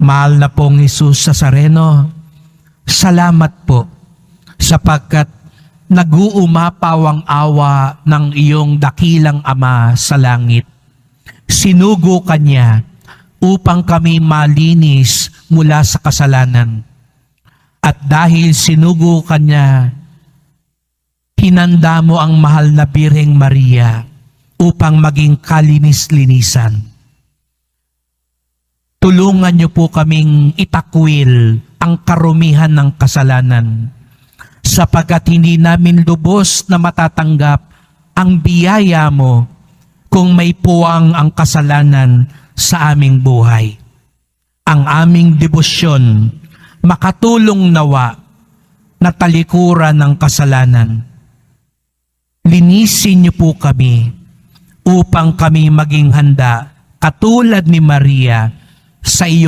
Mahal na pong Jesus sa Sareno, salamat po sapagkat nag-uumapaw ang awa ng iyong dakilang Ama sa langit. Sinugo kanya upang kami malinis mula sa kasalanan. At dahil sinugo kanya, hinanda mo ang mahal na Birheng Maria upang maging kalinis-linisan. Tulungan niyo po kaming itakwil ang karumihan ng kasalanan sapagkat hindi namin lubos na matatanggap ang biyaya mo kung may puwang ang kasalanan sa aming buhay. Ang aming debosyon makatulong nawa na talikuran ng kasalanan. Linisin niyo po kami upang kami maging handa katulad ni Maria sa iyong